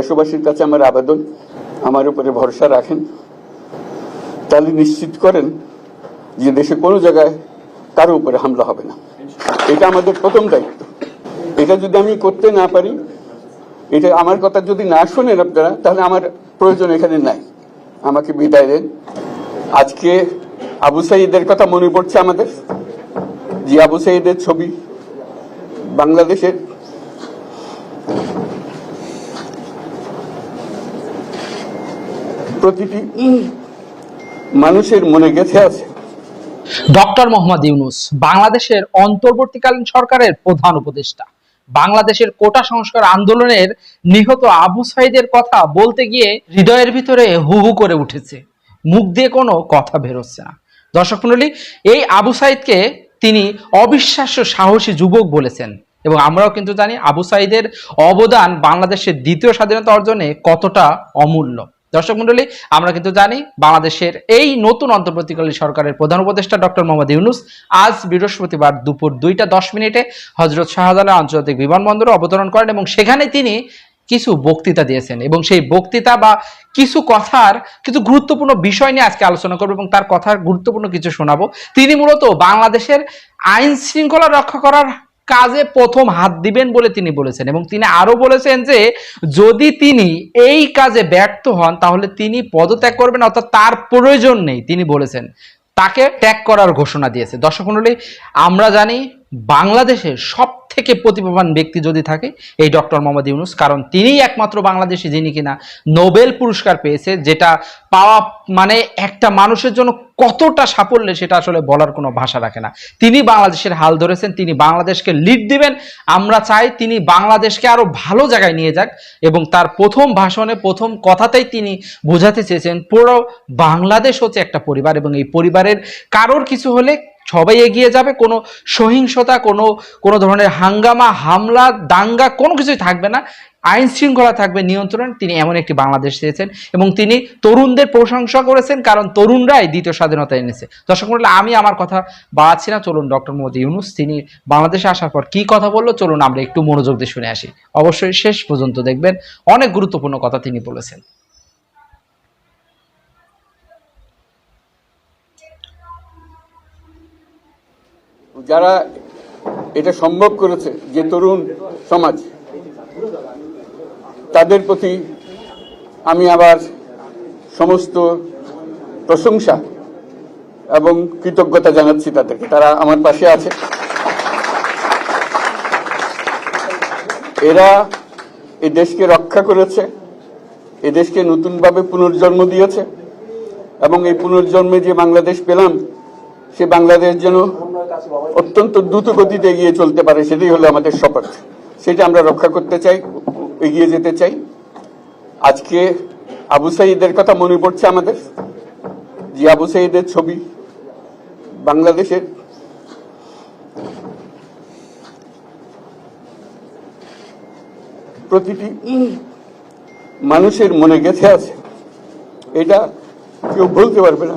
দেশবাসীর কাছে আমার আবেদন, আমার উপরে ভরসা রাখেন। তাহলে নিশ্চিত করেন যে দেশে কোনো জায়গায় কারও উপরে হামলা হবে না। এটা আমাদের প্রথম দায়িত্ব। এটা যদি আমি করতে না পারি, এটা আমার কথা যদি না শোনেন আপনারা, তাহলে আমার প্রয়োজন এখানে নাই। আমাকে বিদায় দেন। আজকে আবু সাইদের কথা মনে পড়ছে আমাদের, যে আবু সাইদের ছবি বাংলাদেশের প্রতিটি মানুষের মনে গেঁথে আছে। ডক্টর মোহাম্মদ ইউনুস, বাংলাদেশের অন্তর্বর্তীকালীন সরকারের প্রধান উপদেষ্টা, বাংলাদেশের কোটা সংস্কার আন্দোলনের নিহত আবু সাইদের কথা বলতে গিয়ে হৃদয়ের ভিতরে হু হু করে উঠেছে। মুখ দিয়ে কোনো কথা বেরোচ্ছে না। দর্শক মন্ডলী এই আবু সাইদকে তিনি অবিশ্বাস্য সাহসী যুবক বলেছেন এবং আমরাও কিন্তু জানি আবু সাইদের অবদান বাংলাদেশের দ্বিতীয় স্বাধীনতা অর্জনে কতটা অমূল্য। দর্শক মন্ডলী, আমরা কিন্তু জানি বাংলাদেশের এই নতুন অন্তর্বর্তীকালীন সরকারের প্রধান উপদেষ্টা ডক্টর মোহাম্মদ ইউনুস আজ বৃহস্পতিবার দুপুর দুইটা দশ মিনিটে হজরত শাহজালাল আন্তর্জাতিক বিমানবন্দরে অবতরণ করেন এবং সেখানে তিনি কিছু বক্তৃতা দিয়েছেন এবং সেই বক্তৃতা বা কিছু কথার কিছু গুরুত্বপূর্ণ বিষয় নিয়ে আজকে আলোচনা করব এবং তার কথার গুরুত্বপূর্ণ কিছু শোনাবো। তিনি মূলত বাংলাদেশের আইন শৃঙ্খলা রক্ষা করার কাজে প্রথম হাত দিবেন বলে তিনি বলেছেন এবং তিনি আরও বলেছেন যে, যদি তিনি এই কাজে ব্যর্থ হন, তাহলে তিনি পদত্যাগ করবেন, অর্থাৎ তার প্রয়োজন নেই, তিনি বলেছেন। তাকে ত্যাগ করার ঘোষণা দিয়েছে। দর্শক মন্ডলী আমরা জানি বাংলাদেশের সব থেকে প্রতিভাবান ব্যক্তি যদি থাকে, এই ডক্টর মোহাম্মদ ইউনুস। কারণ তিনিই একমাত্র বাংলাদেশি যিনি কিনা নোবেল পুরস্কার পেয়েছে, যেটা পাওয়া মানে একটা মানুষের জন্য কতটা সাফল্য সেটা আসলে বলার কোনো ভাষা রাখে না। তিনি বাংলাদেশের হাল ধরেছেন, তিনি বাংলাদেশকে লিড দিবেন। আমরা চাই তিনি বাংলাদেশকে আরও ভালো জায়গায় নিয়ে যাক এবং তার প্রথম ভাষণে, প্রথম কথাতেই তিনি বোঝাতে চেয়েছেন, পুরো বাংলাদেশ হচ্ছে একটা পরিবার এবং এই পরিবারের কারোর কিছু হলে সবাই এগিয়ে যাবে কোনো সহিংসতা কোনো কোনো ধরনের হাঙ্গামা হামলা দাঙ্গা কোনো কিছুই থাকবে না। আইন শৃঙ্খলা থাকবে নিয়ন্ত্রণ। তিনি এমন একটি বাংলাদেশ চেয়েছেন এবং তিনি তরুণদের প্রশংসা করেছেন কারণ তরুণরাই দ্বিতীয় স্বাধীনতা এনেছে। দর্শক মন্ডলী, আমি আমার কথা বাড়াচ্ছি না। চলুন ডক্টর মোহাম্মদ ইউনুস তিনি বাংলাদেশে আসার পর কি কথা বলল? চলুন আমরা একটু মনোযোগ দিয়ে শুনে আসি। অবশ্যই শেষ পর্যন্ত দেখবেন অনেক গুরুত্বপূর্ণ কথা তিনি বলেছেন। যারা এটা সম্ভব করেছে যে তরুণ সমাজ, তাদের প্রতি আমি আবার সমস্ত প্রশংসা এবং কৃতজ্ঞতা জানাচ্ছি তাদেরকে। তারা আমার পাশে আছে। এরা এ দেশকে রক্ষা করেছে, এ দেশকে নতুনভাবে পুনর্জন্ম দিয়েছে এবং এই পুনর্জন্মে যে বাংলাদেশ পেলাম, সে বাংলাদেশ যেন অত্যন্ত দ্রুত গতিতে এগিয়ে চলতে পারে, সেটাই হলো আমাদের শপথ। সেটা আমরা রক্ষা করতে চাই, এগিয়ে যেতে চাই। আজকে আবু সাইদের কথা মনে পড়ছে আমাদের, যে আবু সাইদের ছবি বাংলাদেশের। প্রতিটি মানুষের মনে গেঁথে আছে। এটা কেউ বলতে পারবে না।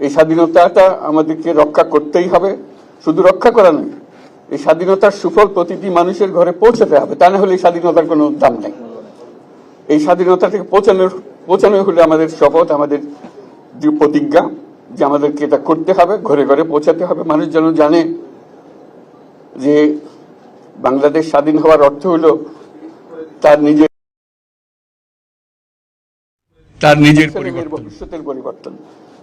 এই স্বাধীনতাটা আমাদেরকে রক্ষা করতেই হবে। শুধু রক্ষা করা নয় এই স্বাধীনতার সুফল প্রতিটি মানুষের ঘরে পৌঁছাতে হবে। তা না হলে এই স্বাধীনতার কোনো দাম নেই। এই স্বাধীনতা থেকে পৌঁছানোর পৌঁছানো হলে আমাদের শপথ আমাদের যে প্রতিজ্ঞা যে আমাদেরকে এটা করতে হবে ঘরে ঘরে পৌঁছাতে হবে। মানুষ যেন জানে যে বাংলাদেশ স্বাধীন হওয়ার অর্থ হলো তার নিজের তার নিজের ভবিষ্যতের পরিবর্তন।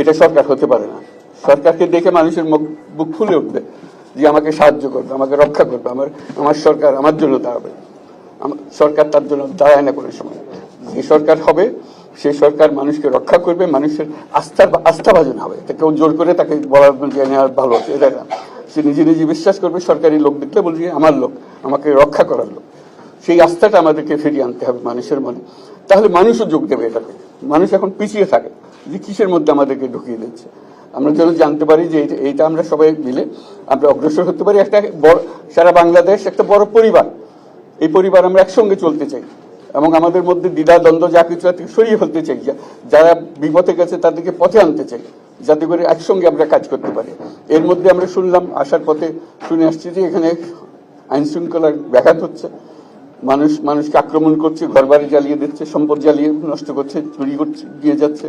এটা সরকার হতে পারে না। সরকারকে দেখে মানুষের মুখ বুক ফুলে উঠবে যে আমাকে সাহায্য করবে, আমাকে রক্ষা করবে, আমার আমার সরকার আমার জন্য দাঁড়াবে সরকার তার জন্য দাঁড়ায় না কোনো সময়। যে সরকার হবে সেই সরকার মানুষকে রক্ষা করবে, মানুষের আস্থার আস্থাভাজন হবে। কেউ জোর করে তাকে বলার নেওয়ার ভালো আছে এটা না। সে নিজে নিজে বিশ্বাস করবে, সরকারি লোক দেখলে বলবে যে আমার লোক, আমাকে রক্ষা করার লোক। সেই আস্থাটা আমাদেরকে ফিরিয়ে আনতে হবে মানুষের মনে। তাহলে মানুষও যোগ দেবে এটাকে মানুষ এখন পিছিয়ে থাকে। যে কিসের মধ্যে আমাদেরকে ঢুকিয়ে দিচ্ছে? আমরা যেন জানতে পারি যে এইটা- আমরা সবাই মিলে আমরা অগ্রসর হতে পারি। একটা বড় সারা বাংলাদেশ একটা বড় পরিবার। এই পরিবার আমরা একসঙ্গে চলতে চাই এবং আমাদের মধ্যে দ্বিধা, দ্বন্দ্ব, যা কিছু আছে সরিয়ে ফেলতে চাই। যারা বিপথে গেছে তাদেরকে পথে আনতে চাই, যাতে করে একসঙ্গে আমরা কাজ করতে পারি। এর মধ্যে আমরা শুনলাম, আসার পথে শুনে আসছি যে এখানে আইন শৃঙ্খলার ব্যাঘাত হচ্ছে। মানুষ মানুষকে আক্রমণ করছে ঘর বাড়ি জ্বালিয়ে দিচ্ছে, সম্পদ জ্বালিয়ে নষ্ট করছে, চুরি করছে, দিয়ে যাচ্ছে।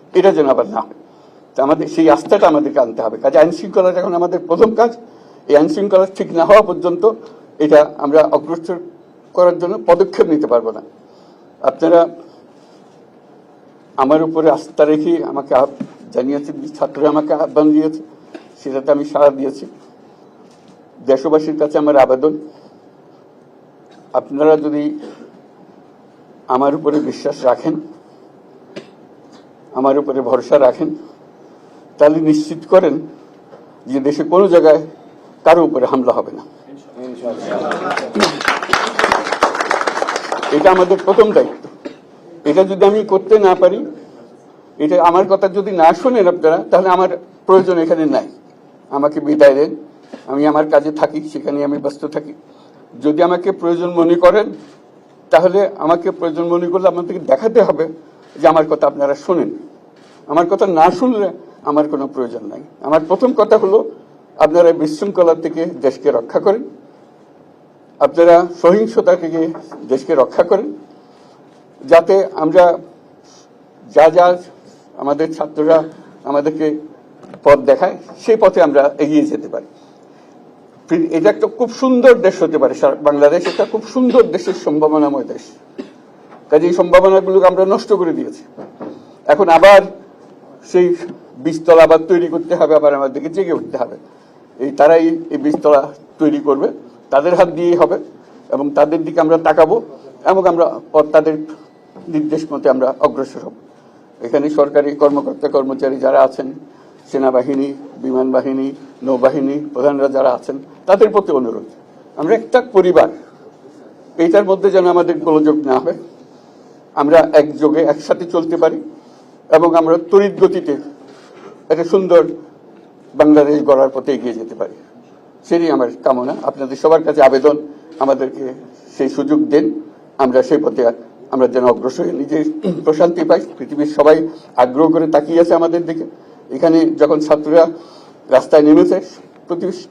এটা যেন আবার না আমাদের সেই আস্থাটা আমাদেরকে আনতে হবে। কাজে আইন শৃঙ্খলাটা এখন আমাদের প্রথম কাজ। এই আইন শৃঙ্খলা ঠিক না হওয়া পর্যন্ত এটা আমরা অগ্রসর করার জন্য পদক্ষেপ নিতে পারব না। আপনারা আমার উপরে আস্থা রেখে আমাকে আহ্ব- জানিয়েছে ছাত্ররা আমাকে আহ্বান দিয়েছে, সেটাতে আমি সাড়া দিয়েছি। দেশবাসীর কাছে আমার আবেদন। আপনারা যদি আমার উপরে বিশ্বাস রাখেন আমার উপরে ভরসা রাখেন, তাহলে নিশ্চিত করেন যে দেশে কোনো জায়গায় কারও উপরে হামলা হবে না। এটা আমাদের প্রথম দায়িত্ব। এটা যদি আমি করতে না পারি, এটা আমার কথা যদি না শোনেন আপনারা, তাহলে আমার প্রয়োজন এখানে নাই। আমাকে বিদায় দেন। আমি আমার কাজে থাকি, সেখানে আমি ব্যস্ত থাকি। যদি আমাকে প্রয়োজন মনে করেন, তাহলে আমাকে প্রয়োজন মনে করলে আপনাদেরকে দেখাতে হবে। যে আমার কথা আপনারা শোনেন। আমার কথা না শুনলে আমার কোনো প্রয়োজন নাই। আমার প্রথম কথা হলো, আপনারা বিশৃঙ্খলা থেকে দেশকে রক্ষা করেন। আপনারা সহিংসতা থেকে দেশকে রক্ষা করেন। যাতে আমরা যা যা আমাদের ছাত্ররা আমাদেরকে পথ দেখায়, সেই পথে আমরা এগিয়ে যেতে পারি। এটা একটা খুব সুন্দর দেশ হতে পারে। বাংলাদেশ একটা খুব সুন্দর দেশের সম্ভাবনাময় দেশ। কাজে এই সম্ভাবনাগুলোকে আমরা নষ্ট করে দিয়েছি। এখন আবার সেই বীজতলা আবার তৈরি করতে হবে, আবার আমাদেরকে জেগে উঠতে হবে। এই তারাই এই বীজতলা তৈরি করবে। তাদের হাত দিয়েই হবে এবং তাদের দিকে আমরা তাকাবো এবং আমরা তাদের নির্দেশ মতে আমরা অগ্রসর হব। এখানে সরকারি কর্মকর্তা কর্মচারী যারা আছেন, সেনাবাহিনী, বিমান বাহিনী, নৌবাহিনী প্রধানরা যারা আছেন, তাদের প্রতি অনুরোধ। আমরা একটা পরিবার, এইটার মধ্যে যেন আমাদের গোলযোগ না হয়। আমরা একযোগে একসাথে চলতে পারি এবং আমরা তড়িৎ গতিতে একটা সুন্দর বাংলাদেশ গড়ার পথে এগিয়ে যেতে পারি। সেটাই আমার কামনা। আপনাদের সবার কাছে আবেদন আমাদেরকে সেই সুযোগ দেন। আমরা সেই পথে আমরা যেন অগ্রসর হই, নিজে প্রশান্তি পাই পৃথিবীর সবাই আগ্রহ করে তাকিয়ে আছে আমাদের দিকে। এখানে যখন ছাত্ররা রাস্তায় নেমেছে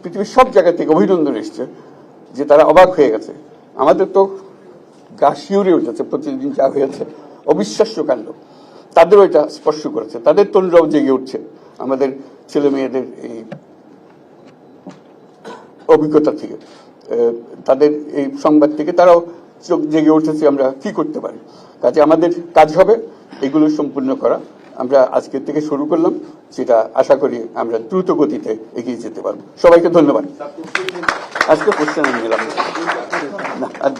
পৃথিবীর সব জায়গা থেকে অভিনন্দন এসছে যে তারা অবাক হয়ে গেছে। আমাদের তো গা শিউরে উঠেছে প্রতিদিন যা হয়েছে, অবিশ্বাস্য কাণ্ড। তাদেরও এটা স্পর্শ করেছে, তাদের তরুণরাও জেগে উঠছে। আমাদের ছেলে মেয়েদের এই অভিজ্ঞতা থেকে। তাদের এই সংবাদ থেকে তারাও চোখ জেগে উঠেছে আমরা কি করতে পারি। কাজে আমাদের কাজ হবে, এগুলো সম্পূর্ণ করা। আমরা আজকের থেকে শুরু করলাম সেটা আশা করি আমরা দ্রুত গতিতে এগিয়ে যেতে পারব। সবাইকে ধন্যবাদ। আজকে কোশ্চেন আমি নিলাম। না। আর